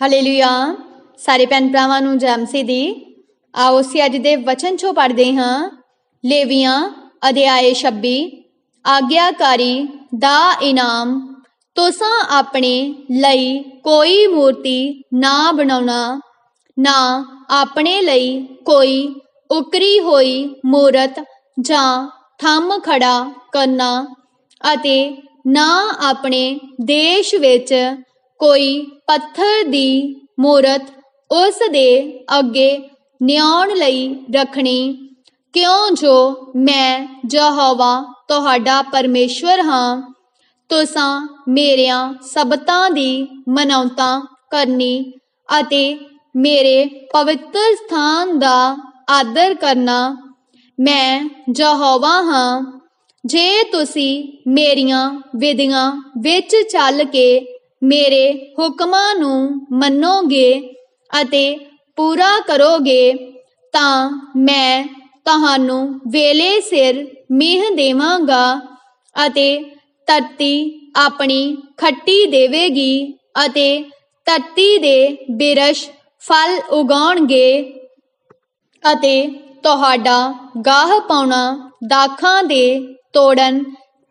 Hallelujah ਸਾਰੇ ਭੈਣ ਭਰਾਵਾਂ ਨੂੰ ਜੈ ਮਸੀਹ ਦੀ। ਆਓ ਅਸੀਂ ਅੱਜ ਦੇ ਵਚਨ ਚੋਂ ਪੜ੍ਹਦੇ ਹਾਂ। ਲੇਵੀਆਂ, ਅਧਿਆਏ 26 ਆਗਿਆਕਾਰੀ, ਦਾ ਇਨਾਮ, ਤੁਸਾਂ ਆਪਣੇ ਲਈ ਕੋਈ ਮੂਰਤੀ ਨਾ ਬਣਾਉਣਾ, ਨਾ ਆਪਣੇ ਲਈ ਕੋਈ ਉਕਰੀ ਹੋਈ ਮੂਰਤ ਜਾਂ ਥੰਮ ਖੜਾ ਕਰਨਾ ਅਤੇ ਨਾ ਆਪਣੇ ਦੇਸ਼ ਵਿੱਚ ਕੋਈ ਪੱਥਰ ਦੀ ਮੂਰਤ ਉਸ ਦੇ ਅੱਗੇ ਨਿਆਉਣ ਲਈ ਰੱਖਣੀ। ਕਿਉਂ ਜੋ ਮੈਂ ਯਹੋਵਾ ਤੁਹਾਡਾ ਪਰਮੇਸ਼ਵਰ ਹਾਂ, ਤੁਸਾਂ ਮੇਰਿਆਂ ਸਬਤਾਂ ਦੀ ਮਨੌਤਾਂ ਕਰਨੀ ਅਤੇ ਮੇਰੇ ਪਵਿੱਤਰ ਸਥਾਨ ਦਾ ਆਦਰ ਕਰਨਾ। ਮੈਂ ਯਹੋਵਾ ਹਾਂ, ਜੇ ਤੁਸੀਂ ਮੇਰੀਆਂ ਵਿਧੀਆਂ ਵਿੱਚ ਚੱਲ ਕੇ ਮੇਰੇ ਹੁਕਮਾਂ ਨੂੰ ਮੰਨੋਗੇ ਅਤੇ ਪੂਰਾ ਕਰੋਗੇ, ਤਾਂ ਮੈਂ ਤੁਹਾਨੂੰ ਵੇਲੇ ਸਿਰ ਮੀਂਹ ਦੇਵਾਂਗਾ ਅਤੇ ਧਰਤੀ ਆਪਣੀ ਖੱਟੀ ਦੇਵੇਗੀ ਅਤੇ ਧਰਤੀ ਦੇ ਬਿਰਸ਼ ਫਲ ਉਗਾਉਣਗੇ ਅਤੇ ਤੁਹਾਡਾ ਗਾਹ ਪਾਉਣਾ ਦਾਖਾਂ ਦੇ ਤੋੜਨ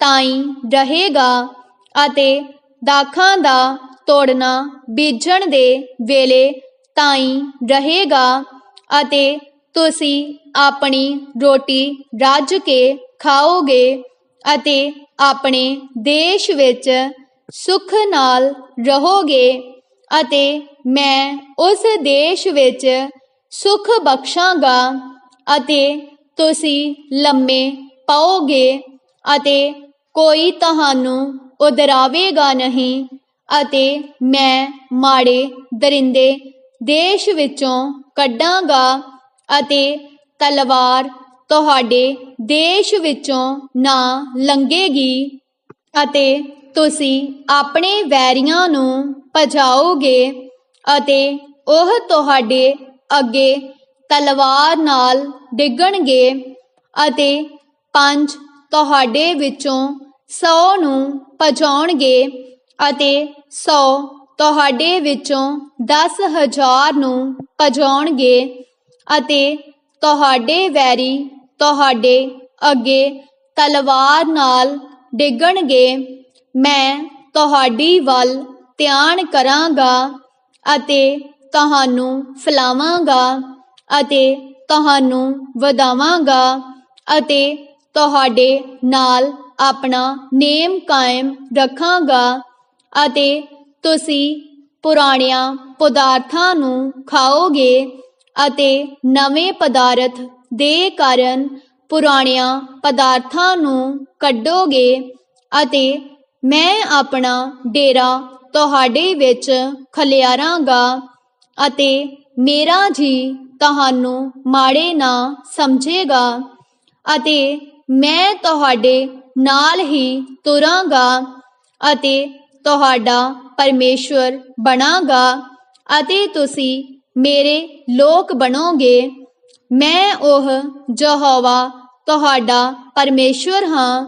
ਤਾਈ ਰਹੇਗਾ ਅਤੇ ਦਾਖਾਂ ਦਾ ਤੋੜਨਾ ਬੀਜਣ ਦੇ ਵੇਲੇ ਤਾਈਂ ਰਹੇਗਾ ਅਤੇ ਤੁਸੀਂ ਆਪਣੀ ਰੋਟੀ ਰੱਜ ਕੇ ਖਾਓਗੇ ਅਤੇ ਆਪਣੇ ਦੇਸ਼ ਵਿੱਚ ਸੁਖ ਨਾਲ ਰਹੋਗੇ ਅਤੇ ਮੈਂ ਉਸ ਦੇਸ਼ ਵਿੱਚ ਸੁਖ ਬਖਸ਼ਾਂਗਾ ਅਤੇ ਤੁਸੀਂ ਲੰਮੇ ਪਾਓਗੇ ਅਤੇ ਕੋਈ ਤੁਹਾਨੂੰ ਉਦਰਾਵੇਗਾ ਨਹੀਂ ਅਤੇ ਮੈਂ ਮਾੜੇ ਦਰਿੰਦੇ ਦੇਸ਼ ਵਿੱਚੋਂ ਕੱਢਾਂਗਾ ਅਤੇ ਤਲਵਾਰ ਤੁਹਾਡੇ ਦੇਸ਼ ਵਿੱਚੋਂ ਨਾ ਲੰਘੇਗੀ ਅਤੇ ਤੁਸੀਂ ਆਪਣੇ ਵੈਰੀਆਂ ਨੂੰ ਭਜਾਓਗੇ ਅਤੇ ਉਹ ਤੁਹਾਡੇ ਅੱਗੇ ਤਲਵਾਰ ਨਾਲ ਡਿੱਗਣਗੇ ਅਤੇ ਪੰਜ ਤੁਹਾਡੇ ਵਿੱਚੋਂ ਸੌ ਨੂੰ ਭਜਾਉਣਗੇ ਅਤੇ ਸੌ ਤੁਹਾਡੇ ਵਿੱਚੋਂ ਦਸ ਹਜ਼ਾਰ ਨੂੰ ਭਜਾਉਣਗੇ ਅਤੇ ਤੁਹਾਡੇ ਵੈਰੀ ਤੁਹਾਡੇ ਅੱਗੇ ਤਲਵਾਰ ਨਾਲ ਡਿੱਗਣਗੇ। ਮੈਂ ਤੁਹਾਡੀ ਵੱਲ ਧਿਆਨ ਕਰਾਂਗਾ ਅਤੇ ਤੁਹਾਨੂੰ ਫਲਾਵਾਂਗਾ ਅਤੇ ਤੁਹਾਨੂੰ ਵਧਾਵਾਂਗਾ ਅਤੇ ਤੁਹਾਡੇ ਨਾਲ ਆਪਣਾ ਨੇਮ ਕਾਇਮ ਰੱਖਾਂਗਾ ਅਤੇ ਤੁਸੀਂ ਪੁਰਾਣਿਆਂ ਪਦਾਰਥਾਂ ਨੂੰ ਖਾਓਗੇ ਅਤੇ ਨਵੇਂ ਪਦਾਰਥ ਦੇ ਕਾਰਨ ਪੁਰਾਣਿਆਂ ਪਦਾਰਥਾਂ ਨੂੰ ਕੱਢੋਗੇ ਅਤੇ ਮੈਂ ਆਪਣਾ ਡੇਰਾ ਤੁਹਾਡੇ ਵਿੱਚ ਖਲਿਆਰਾਂਗਾ ਅਤੇ ਮੇਰਾ ਜੀ ਤੁਹਾਨੂੰ ਮਾੜੇ ਨਾ ਸਮਝੇਗਾ ਅਤੇ ਮੈਂ ਤੁਹਾਡੇ ਨਾਲ ਹੀ ਤੁਰਾਂਗਾ ਅਤੇ ਤੁਹਾਡਾ ਪਰਮੇਸ਼ਵਰ ਬਣਾਂਗਾ ਅਤੇ ਤੁਸੀਂ ਮੇਰੇ ਲੋਕ ਬਣੋਗੇ। ਮੈਂ ਉਹ ਯਹੋਵਾ ਤੁਹਾਡਾ ਪਰਮੇਸ਼ਵਰ ਹਾਂ,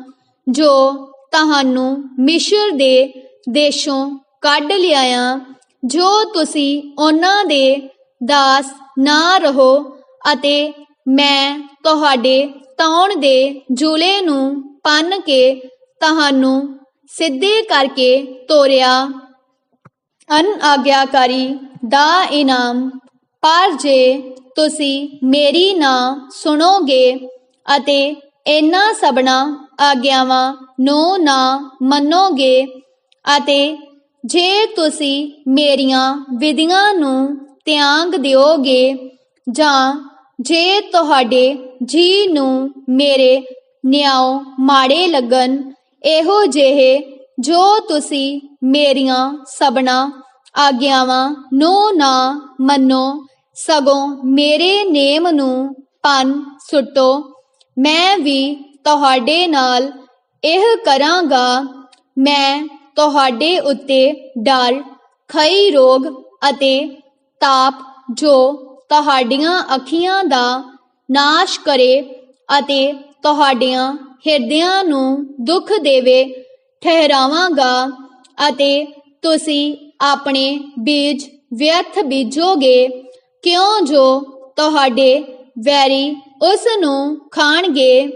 ਜੋ ਤੁਹਾਨੂੰ ਮਿਸ਼ਰ ਦੇ ਦੇਸ਼ੋਂ ਕੱਢ ਲਿਆਇਆ, ਜੋ ਤੁਸੀਂ ਉਹਨਾਂ ਦੇ ਦਾਸ ਨਾ ਰਹੋ ਅਤੇ ਮੈਂ ਤੁਹਾਡੇ ਤੌਣ ਦੇ ਜੂਲੇ ਨੂੰ ਪੰਨ ਕੇ ਤੁਹਾਨੂੰ ਸਿੱਧੇ ਕਰਕੇ ਤੋਰਿਆ। ਅਨ ਆਗਿਆਕਾਰੀ ਦਾ ਇਨਾਮ, ਪਰ ਜੇ ਤੁਸੀਂ ਮੇਰੀ ਨਾ ਸੁਣੋਗੇ ਅਤੇ ਇਹਨਾਂ ਸਬਣਾ ਆਗਿਆਵਾਂ ਨੂੰ ਨਾ ਮੰਨੋਗੇ ਅਤੇ ਜੇ ਤੁਸੀਂ ਮੇਰੀਆਂ ਵਿਧੀਆਂ ਨੂੰ ਤਿਆਗ ਦਿਓਗੇ ਜਾਂ ਜੇ ਤੁਹਾਡੇ ਜੀ ਨੂੰ ਮੇਰੇ ਨਿਆਉ ਮਾੜੇ ਲੱਗਣ, ਇਹੋ ਜਿਹੇ ਜੋ ਤੁਸੀਂ ਮੇਰੀਆਂ ਸਬਣਾ ਆਗਿਆਵਾਂ ਨੂੰ ਨਾ ਮੰਨੋ, ਸਗੋਂ ਮੇਰੇ ਨੇਮ ਨੂੰ ਪੰਨ ਸੁੱਟੋ, ਮੈਂ ਵੀ ਤੁਹਾਡੇ ਨਾਲ ਇਹ ਕਰਾਂਗਾ। ਮੈਂ ਤੁਹਾਡੇ ਉੱਤੇ ਡਰ, ਖਈ ਰੋਗ ਅਤੇ ਤਾਪ ਜੋ ਤੁਹਾਡੀਆਂ ਅੱਖੀਆਂ ਦਾ ਨਾਸ਼ ਕਰੇ ਅਤੇ ਤੁਹਾਡੀਆਂ ਹਿਰਦਿਆਂ ਨੂੰ ਦੁੱਖ ਦੇਵੇ, ਠਹਿਰਾਵਾਂਗਾ ਅਤੇ ਤੁਸੀਂ ਆਪਣੇ ਬੀਜ ਵਿਅਰਥ ਬੀਜੋਗੇ, ਕਿਉਂ ਜੋ ਤੁਹਾਡੇ ਵੈਰੀ ਉਸ ਨੂੰ ਖਾਣਗੇ?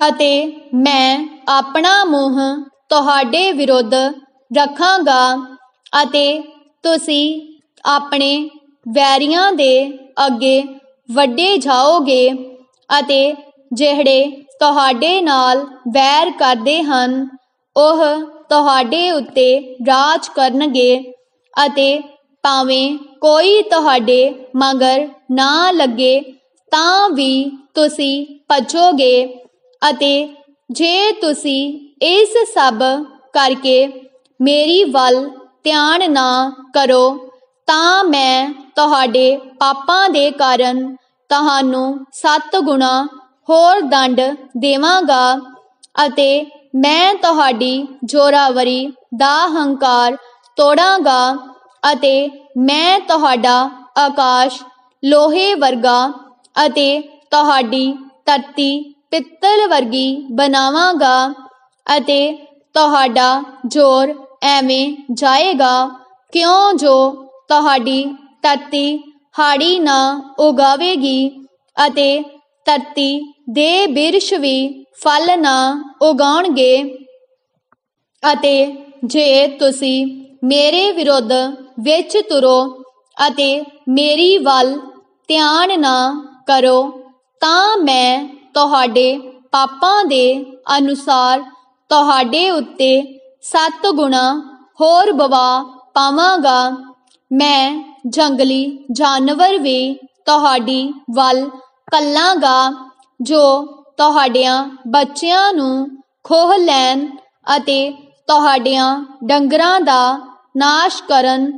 ਅਤੇ ਮੈਂ ਆਪਣਾ ਮੂੰਹ ਤੁਹਾਡੇ ਵਿਰੁੱਧ ਰੱਖਾਂਗਾ ਅਤੇ ਤੁਸੀਂ ਆਪਣੇ ਵੈਰੀਆਂ ਦੇ ਅੱਗੇ ਵੱਡੇ ਜਾਓਗੇ ਅਤੇ ਜਿਹੜੇ ਤੁਹਾਡੇ ਨਾਲ ਵੈਰ ਕਰਦੇ ਹਨ, ਉਹ ਤੁਹਾਡੇ ਉੱਤੇ ਰਾਜ ਕਰਨਗੇ ਅਤੇ ਭਾਵੇਂ ਕੋਈ ਤੁਹਾਡੇ ਮਗਰ ਨਾ ਲੱਗੇ, ਤਾਂ ਵੀ ਤੁਸੀਂ ਭੱਜੋਗੇ ਅਤੇ ਜੇ ਤੁਸੀਂ ਇਸ ਸਭ ਕਰਕੇ ਮੇਰੀ ਵੱਲ ਧਿਆਨ ਨਾ ਕਰੋ, ਤਾਂ ਮੈਂ ਤੁਹਾਡੇ ਪਾਪਾਂ ਦੇ ਕਾਰਨ ਤੁਹਾਨੂੰ ਸੱਤ ਗੁਣਾ ਹੋਰ ਦੰਡ ਦੇਵਾਂਗਾ ਅਤੇ ਮੈਂ ਤੁਹਾਡੀ ਜੋਰਾਵਰੀ ਦਾ ਹੰਕਾਰ ਤੋੜਾਂਗਾ ਅਤੇ ਮੈਂ ਤੁਹਾਡਾ ਆਕਾਸ਼ ਲੋਹੇ ਵਰਗਾ ਅਤੇ ਤੁਹਾਡੀ ਧਰਤੀ ਪਿੱਤਲ ਵਰਗੀ ਬਣਾਵਾਂਗਾ ਅਤੇ ਤੁਹਾਡਾ ਜ਼ੋਰ ਐਵੇਂ ਜਾਏਗਾ, ਕਿਉਂ ਜੋ ਤੁਹਾਡੀ ਧਰਤੀ ਹਾੜੀ ਨਾ ਉਗਾਵੇਗੀ ਅਤੇ ਧਰਤੀ ਦੇ ਬਿਰਸ਼ ਵੀ ਫਲ ਨਾ ਉਗਾਉਣਗੇ। ਅਤੇ ਜੇ ਤੁਸੀਂ ਮੇਰੇ ਵਿਰੁੱਧ ਵਿੱਚ ਤੁਰੋ ਅਤੇ ਮੇਰੀ ਵੱਲ ਧਿਆਨ ਨਾ ਕਰੋ, ਤਾਂ ਮੈਂ ਤੁਹਾਡੇ ਪਾਪਾਂ ਦੇ ਅਨੁਸਾਰ ਤੁਹਾਡੇ ਉੱਤੇ ਸੱਤ ਗੁਣਾ ਹੋਰ ਬਵਾ ਪਾਵਾਂਗਾ। ਮੈਂ ਜੰਗਲੀ ਜਾਨਵਰ ਵੀ ਤੁਹਾਡੀ ਵੱਲ ਕੱਲਾਂਗਾ ਜੋ ਤੁਹਾਡਿਆਂ ਬੱਚਿਆਂ ਨੂੰ ਖੋਹ ਲੈਣ ਅਤੇ ਤੁਹਾਡਿਆਂ ਡੰਗਰਾਂ ਦਾ ਨਾਸ਼ ਕਰਨ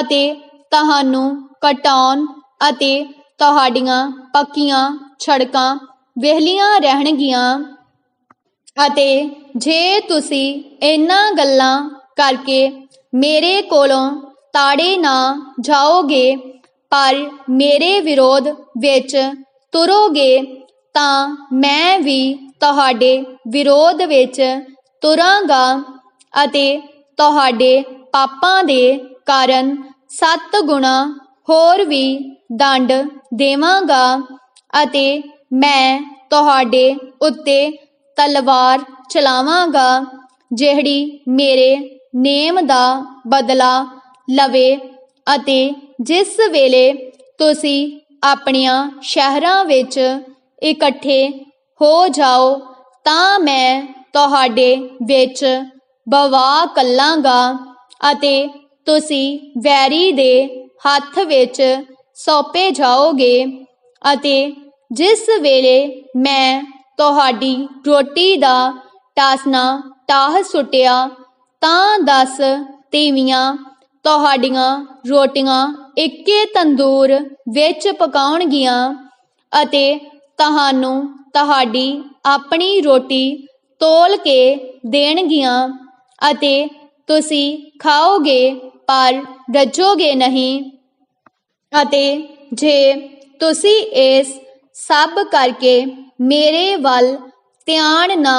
ਅਤੇ ਤੁਹਾਨੂੰ ਕਟਾਉਣ ਅਤੇ ਤੁਹਾਡੀਆਂ ਪੱਕੀਆਂ ਛੜਕਾਂ ਵਿਹਲੀਆਂ ਰਹਿਣਗੀਆਂ। ਅਤੇ ਜੇ ਤੁਸੀਂ ਇਹਨਾਂ ਗੱਲਾਂ ਕਰਕੇ ਮੇਰੇ ਕੋਲੋਂ ਤਾੜੇ ਨਾ ਜਾਓਗੇ, ਪਰ ਮੇਰੇ ਵਿਰੋਧ ਵਿੱਚ ਤੁਰੋਗੇ, ਤਾਂ ਮੈਂ ਵੀ ਤੁਹਾਡੇ ਵਿਰੋਧ ਵਿੱਚ ਤੁਰਾਂਗਾ ਅਤੇ ਤੁਹਾਡੇ ਪਾਪਾਂ ਦੇ ਕਾਰਨ ਸੱਤ ਗੁਣਾ ਹੋਰ ਵੀ ਦੰਡ ਦੇਵਾਂਗਾ ਅਤੇ ਮੈਂ ਤੁਹਾਡੇ ਉੱਤੇ ਤਲਵਾਰ ਚਲਾਵਾਂਗਾ, ਜਿਹੜੀ ਮੇਰੇ ਨੇਮ ਦਾ ਬਦਲਾ ਲਵੇ ਅਤੇ ਜਿਸ ਵੇਲੇ ਤੁਸੀਂ ਆਪਣੀਆਂ ਸ਼ਹਿਰਾਂ ਵਿੱਚ ਇਕੱਠੇ ਹੋ ਜਾਓ, ਤਾਂ ਮੈਂ ਤੁਹਾਡੇ ਵਿੱਚ ਬਵਾ ਕੱਲਾਂਗਾ ਅਤੇ ਤੁਸੀਂ ਵੈਰੀ ਦੇ ਹੱਥ ਵਿੱਚ ਸੌਂਪੇ ਜਾਓਗੇ ਅਤੇ ਜਿਸ ਵੇਲੇ ਮੈਂ ਤੁਹਾਡੀ ਰੋਟੀ ਦਾ ਟਾਸਨਾ ਟਾਹ ਸੁੱਟਿਆ, ਤਾਂ ਦਸ ਤੀਵੀਆਂ ਤੁਹਾਡੀਆਂ ਰੋਟੀਆਂ ਇੱਕੇ ਤੰਦੂਰ ਵਿੱਚ ਪਕਾਉਣਗੀਆਂ ਅਤੇ ਤੁਹਾਨੂੰ ਤੁਹਾਡੀ ਆਪਣੀ ਰੋਟੀ ਤੋਲ ਕੇ ਦੇਣਗੀਆਂ ਅਤੇ ਤੁਸੀਂ ਖਾਓਗੇ ਪਰ ਰੱਜੋਗੇ ਨਹੀਂ। ਅਤੇ ਜੇ ਤੁਸੀਂ ਇਸ ਸਭ ਕਰਕੇ ਮੇਰੇ ਵੱਲ ਧਿਆਨ ਨਾ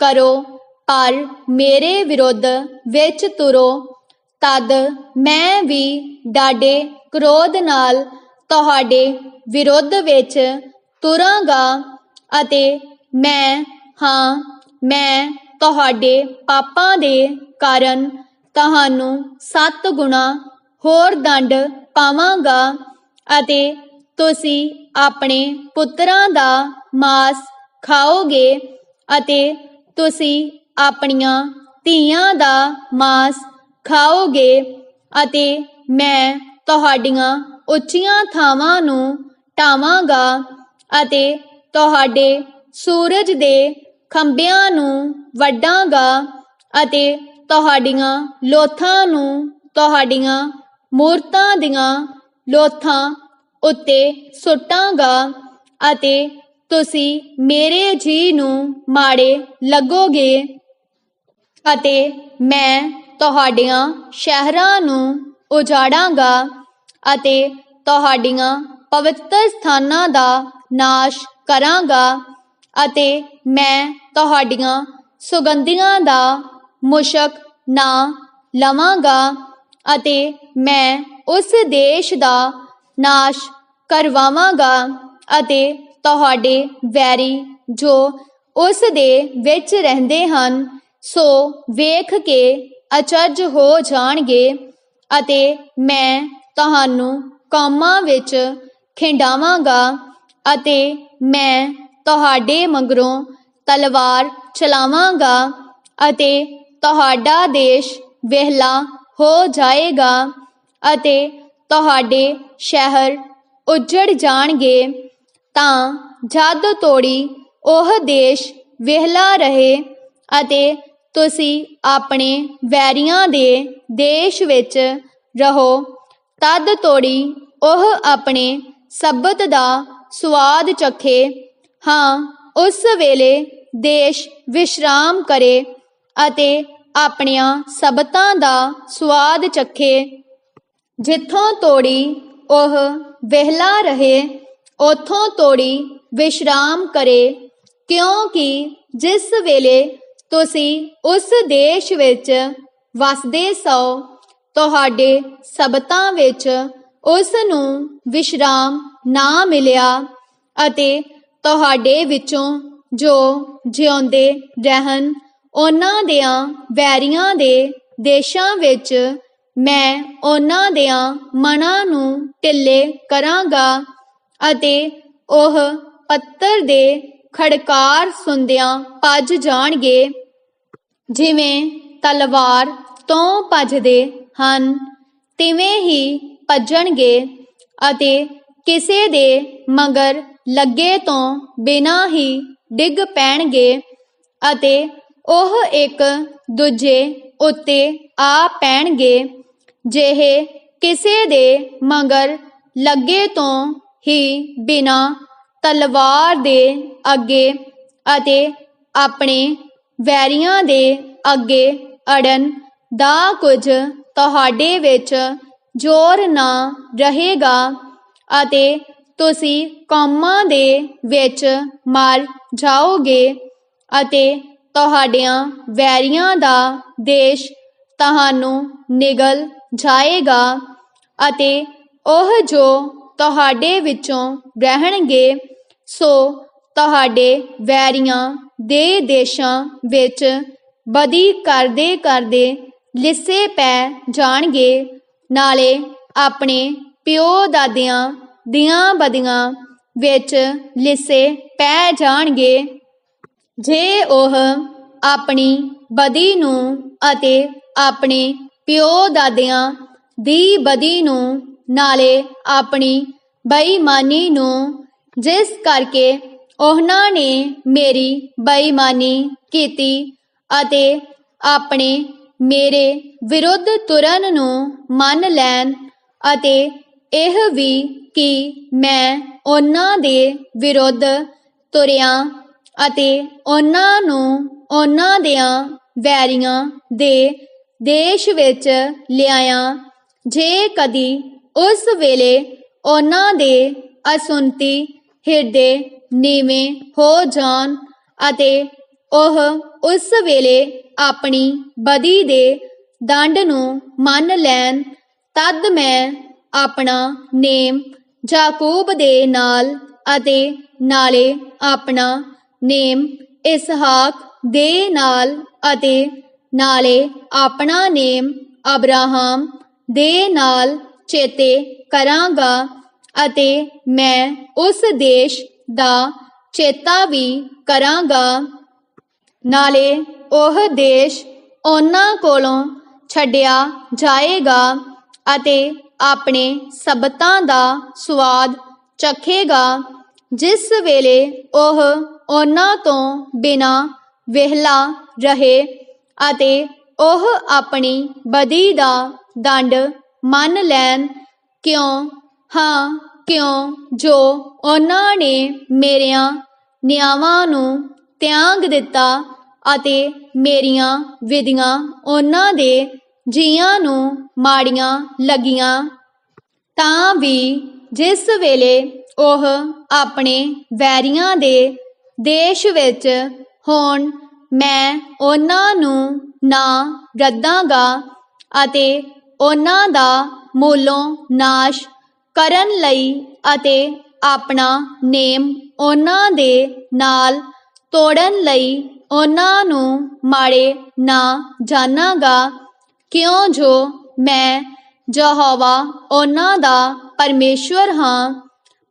ਕਰੋ, ਪਰ ਮੇਰੇ ਵਿਰੁੱਧ ਵਿੱਚ ਤੁਰੋ ਤਦ ਮੈਂ ਵੀ ਡਾਡੇ ਕ੍ਰੋਧ ਨਾਲ ਤੁਹਾਡੇ ਵਿਰੁੱਧ ਵਿੱਚ ਤੁਰਾਂਗਾ ਅਤੇ ਮੈਂ, ਹਾਂ, ਮੈਂ ਤੁਹਾਡੇ ਪਾਪਾਂ ਦੇ ਕਾਰਨ ਤੁਹਾਨੂੰ ਸੱਤ ਗੁਣਾ ਹੋਰ ਦੰਡ ਪਾਵਾਂਗਾ ਅਤੇ ਤੁਸੀਂ ਆਪਣੇ ਪੁੱਤਰਾਂ ਦਾ ਮਾਸ ਖਾਓਗੇ ਅਤੇ ਤੁਸੀਂ ਆਪਣੀਆਂ ਧੀਆਂ ਦਾ ਮਾਸ ਖਾਓਗੇ ਅਤੇ ਮੈਂ ਤੁਹਾਡੀਆਂ ਉੱਚੀਆਂ ਥਾਵਾਂ ਨੂੰ ਢਾਵਾਂਗਾ ਅਤੇ ਤੁਹਾਡੇ ਸੂਰਜ ਦੇ ਖੰਭਿਆਂ ਨੂੰ ਵੱਢਾਂਗਾ ਅਤੇ ਤੁਹਾਡੀਆਂ ਲੋਥਾਂ ਨੂੰ ਤੁਹਾਡੀਆਂ ਮੂਰਤਾਂ ਦੀਆਂ ਲੋਥਾਂ ਉੱਤੇ ਸੁੱਟਾਂਗਾ ਅਤੇ ਤੁਸੀਂ ਮੇਰੇ ਜੀ ਨੂੰ ਮਾੜੇ ਲੱਗੋਗੇ ਅਤੇ ਮੈਂ ਤੁਹਾਡੀਆਂ ਸ਼ਹਿਰਾਂ ਨੂੰ ਉਜਾੜਾਂਗਾ ਅਤੇ ਤੁਹਾਡੀਆਂ ਪਵਿੱਤਰ ਸਥਾਨਾਂ ਦਾ ਨਾਸ਼ ਕਰਾਂਗਾ ਅਤੇ ਮੈਂ ਤੁਹਾਡੀਆਂ ਸੁਗੰਧੀਆਂ ਦਾ ਮੁਸ਼ਕ ਨਾ ਲਵਾਂਗਾ ਅਤੇ ਮੈਂ ਉਸ ਦੇਸ਼ ਦਾ ਨਾਸ਼ ਕਰਵਾਵਾਂਗਾ ਅਤੇ ਤੁਹਾਡੇ ਵੈਰੀ ਜੋ ਉਸ ਦੇ ਵਿੱਚ ਰਹਿੰਦੇ ਹਨ, ਸੋ ਵੇਖ ਕੇ ਅਚਰਜ ਹੋ ਜਾਣਗੇ ਅਤੇ ਮੈਂ ਤੁਹਾਨੂੰ ਕੌਮਾਂ ਵਿੱਚ ਖਿੰਡਾਵਾਂਗਾ ਅਤੇ ਮੈਂ ਤੁਹਾਡੇ ਮਗਰੋਂ ਤਲਵਾਰ ਚਲਾਵਾਂਗਾ ਅਤੇ ਤੁਹਾਡਾ ਦੇਸ਼ ਵਿਹਲਾ ਹੋ ਜਾਏਗਾ ਅਤੇ ਤੁਹਾਡੇ ਸ਼ਹਿਰ ਉੱਜੜ ਜਾਣਗੇ। ਤਾਂ ਜਦ ਤੋੜੀ ਉਹ ਦੇਸ਼ ਵਿਹਲਾ ਰਹੇ ਅਤੇ ਤੁਸੀਂ ਆਪਣੇ ਵੈਰੀਆਂ ਦੇ ਦੇਸ਼ ਵਿੱਚ ਰਹੋ, ਤਦ ਤੋੜੀ ਉਹ ਆਪਣੇ ਸਬਤ ਦਾ ਸੁਆਦ ਚਖੇ। ਹਾਂ, ਉਸ ਵੇਲੇ ਦੇਸ਼ ਵਿਸ਼ਰਾਮ ਕਰੇ ਅਤੇ ਆਪਣੀਆਂ ਸਬਤਾਂ ਦਾ ਸੁਆਦ ਚਖੇ। ਜਿੱਥੋਂ ਤੋੜੀ ਉਹ ਵਿਹਲਾ ਰਹੇ ਉਥੋਂ ਤੋੜੀ ਵਿਸ਼ਰਾਮ ਕਰੇ, ਕਿਉਂਕਿ ਜਿਸ ਵੇਲੇ ਤੁਸੀਂ ਉਸ ਦੇਸ਼ ਵਿੱਚ ਵਸਦੇ ਸੋ, ਤੁਹਾਡੇ ਸਬਤਾਂ ਵਿੱਚ ਉਸ ਨੂੰ ਵਿਸ਼ਰਾਮ ਨਾ ਮਿਲਿਆ ਅਤੇ ਤੁਹਾਡੇ ਵਿੱਚੋਂ ਜੋ ਜਿਉਂਦੇ ਰਹਿਣ, ਉਹਨਾਂ ਦਿਆਂ ਵੈਰੀਆਂ ਦੇ ਦੇਸ਼ਾਂ ਵਿੱਚ ਮੈਂ ਉਹਨਾਂ ਦਿਆਂ ਮਨਾਂ ਨੂੰ ਢਿੱਲੇ ਕਰਾਂਗਾ ਅਤੇ ਉਹ ਪੱਤਰ ਦੇ ਖੜਕਾਰ ਸੁੰਦਿਆਂ ਭੱਜ ਜਾਣਗੇ। ਜਿਵੇਂ ਤਲਵਾਰ ਤੋਂ ਭੱਜਦੇ ਹਨ, ਤਿਵੇਂ ਹੀ ਭੱਜਣਗੇ ਅਤੇ ਕਿਸੇ ਦੇ ਮਗਰ ਲੱਗੇ ਤੋਂ ਬਿਨਾਂ ਹੀ ਡਿੱਗ ਪੈਣਗੇ ਅਤੇ ਉਹ ਇੱਕ ਦੂਜੇ ਉੱਤੇ ਆ ਪੈਣਗੇ, ਜਿਹੇ ਕਿਸੇ ਦੇ ਮਗਰ ਲੱਗੇ ਤੋਂ ਹੀ ਬਿਨਾਂ ਤਲਵਾਰ ਦੇ ਅੱਗੇ ਅਤੇ ਆਪਣੇ ਵੈਰੀਆਂ ਦੇ ਅੱਗੇ ਅੜਨ ਦਾ ਕੁਝ ਤੁਹਾਡੇ ਵਿੱਚ ਜ਼ੋਰ ਨਾ ਰਹੇਗਾ ਅਤੇ ਤੁਸੀਂ ਕੌਮਾਂ ਦੇ ਵਿੱਚ ਮਰ ਜਾਓਗੇ ਅਤੇ ਤੁਹਾਡਿਆਂ ਵੈਰੀਆਂ ਦਾ ਦੇਸ਼ ਤੁਹਾਨੂੰ ਨਿਗਲ ਜਾਏਗਾ ਅਤੇ ਉਹ ਜੋ ਤੁਹਾਡੇ ਵਿੱਚੋਂ ਰਹਿਣਗੇ, ਸੋ ਤੁਹਾਡੇ ਵੈਰੀਆਂ ਦੇ ਦੇਸ਼ਾਂ ਵਿੱਚ ਬਦੀ ਕਰਦੇ ਕਰਦੇ ਲਿੱਸੇ ਪੈ ਜਾਣਗੇ। ਨਾਲੇ ਆਪਣੇ ਪਿਓ ਦਾਦਿਆਂ ਦੀਆਂ ਬਦੀਆਂ ਵਿੱਚ ਲਿੱਸੇ ਪੈ ਜਾਣਗੇ। ਜੇ ਉਹ ਆਪਣੀ ਬਦੀ ਨੂੰ ਅਤੇ ਆਪਣੇ ਪਿਓ ਦਾਦਿਆਂ ਦੀ ਬਦੀ ਨੂੰ, ਨਾਲੇ ਆਪਣੀ ਬੇਈਮਾਨੀ ਨੂੰ ਜਿਸ ਕਰਕੇ ਉਹਨਾਂ ਨੇ ਮੇਰੀ ਬੇਈਮਾਨੀ ਕੀਤੀ ਅਤੇ ਆਪਣੇ ਮੇਰੇ ਵਿਰੁੱਧ ਤੁਰਨ ਨੂੰ ਮੰਨ ਲੈਣ ਅਤੇ ਇਹ ਵੀ ਕਿ ਮੈਂ ਉਹਨਾਂ ਦੇ ਵਿਰੁੱਧ ਤੁਰਿਆ ਅਤੇ ਉਹਨਾਂ ਨੂੰ ਉਹਨਾਂ ਦਿਆਂ ਵੈਰੀਆਂ ਦੇ ਦੇਸ਼ ਵਿੱਚ ਲਿਆਇਆ। ਜੇ ਕਦੀ ਉਸ ਵੇਲੇ ਉਹਨਾਂ ਦੇ ਅਸੁੰਤੀ ਹਿਰਦੇ ਨੀਵੇਂ ਹੋ ਜਾਣ ਅਤੇ ਉਹ ਉਸ ਵੇਲੇ ਆਪਣੀ ਬਦੀ ਦੇ ਦੰਡ ਨੂੰ ਮੰਨ ਲੈਣ, ਤਦ ਮੈਂ ਆਪਣਾ ਨੇਮ ਜਾਕੂਬ ਦੇ ਨਾਲ ਅਤੇ ਨਾਲੇ ਆਪਣਾ ਨੇਮ ਇਸਹਾਕ ਦੇ ਨਾਲ ਅਤੇ ਨਾਲੇ ਆਪਣਾ ਨੇਮ ਅਬਰਾਹਮ ਦੇ ਨਾਲ ਚੇਤੇ ਕਰਾਂਗਾ ਅਤੇ ਮੈਂ ਉਸ ਦੇਸ਼ ਦਾ ਚੇਤਾ ਵੀ ਕਰਾਂਗਾ। ਨਾਲੇ ਉਹ ਦੇਸ਼ ਉਹਨਾਂ ਕੋਲੋਂ ਛੱਡਿਆ ਜਾਏਗਾ ਅਤੇ ਆਪਣੇ ਸਬਤਾਂ ਦਾ ਸਵਾਦ ਚਖੇਗਾ, ਜਿਸ ਵੇਲੇ ਉਹ ਉਹਨਾਂ ਤੋਂ ਬਿਨਾ ਵਿਹਲਾ ਰਹੇ ਅਤੇ ਉਹ ਆਪਣੀ ਬਦੀ ਦਾ ਦੰਡ ਮੰਨ ਲੈਣ। ਕਿਉਂ? ਹਾਂ ਕਿਉਂ ਜੋ ਉਹਨਾਂ ਨੇ ਮੇਰੀਆਂ ਨਿਆਵਾਂ ਨੂੰ ਤਿਆਗ ਦਿੱਤਾ ਅਤੇ ਮੇਰੀਆਂ ਵਿਧੀਆਂ ਉਹਨਾਂ ਦੇ ਜੀਆਂ ਨੂੰ ਮਾੜੀਆਂ ਲੱਗੀਆਂ, ਤਾਂ ਵੀ ਜਿਸ ਵੇਲੇ ਉਹ ਆਪਣੇ ਵੈਰੀਆਂ ਦੇ ਦੇਸ਼ ਵਿੱਚ ਹੋਣ, ਮੈਂ ਉਹਨਾਂ ਨੂੰ ਨਾ ਰੱਦਾਂਗਾ ਅਤੇ ਉਹਨਾਂ ਦਾ ਮੂਲੋਂ ਨਾਸ਼ ਕਰਨ ਲਈ ਅਤੇ ਆਪਣਾ ਨੇਮ ਉਹਨਾਂ ਦੇ ਨਾਲ ਤੋੜਨ ਲਈ ਉਹਨਾਂ ਨੂੰ ਮਾੜੇ ਨਾ ਜਾਣਾਂਗਾ। ਕਿਉਂ ਜੋ ਮੈਂ ਯਹੋਵਾ ਉਹਨਾਂ ਦਾ ਪਰਮੇਸ਼ਵਰ ਹਾਂ,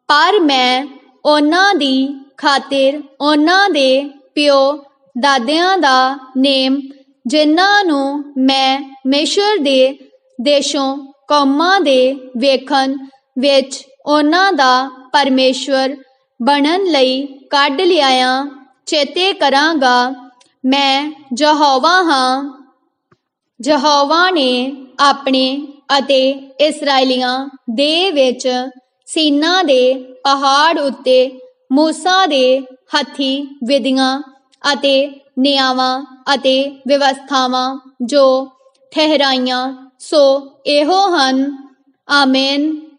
ਪਰ ਮੈਂ ਉਹਨਾਂ ਦੀ ਖਾਤਰ ਉਹਨਾਂ ਦੇ ਪਿਓ ਦਾਦਿਆਂ ਦਾ ਨੇਮ, ਜਿਨ੍ਹਾਂ ਨੂੰ ਮੈਂ ਮਿਸ਼ਰ ਦੇ ਦੇਸ਼ੋਂ ਕੌਮਾਂ ਦੇ ਵੇਖਣ ਵਿੱਚ ਉਹਨਾਂ ਦਾ ਪਰਮੇਸ਼ਵਰ ਬਣਨ ਲਈ ਕੱਢ ਲਿਆਇਆ, ਚੇਤੇ ਕਰਾਂਗਾ, ਮੈਂ ਯਹੋਵਾ ਹਾਂ। ਯਹੋਵਾ ਨੇ ਆਪਣੇ ਅਤੇ ਇਸرائیਲੀਆਂ ਦੇ ਵਿੱਚ ਸੀਨਾ ਦੇ ਪਹਾੜ ਉੱਤੇ موسی ਦੇ ਹੱਥੀ ਵਿਧੀਆਂ ਅਤੇ ਨਿਆਵਾਂ ਅਤੇ ਵਿਵਸਥਾਵਾਂ ਜੋ ਠਹਿਰਾਈਆਂ, ਸੋ ਇਹੋ ਹਨ। ਆਮੇਨ।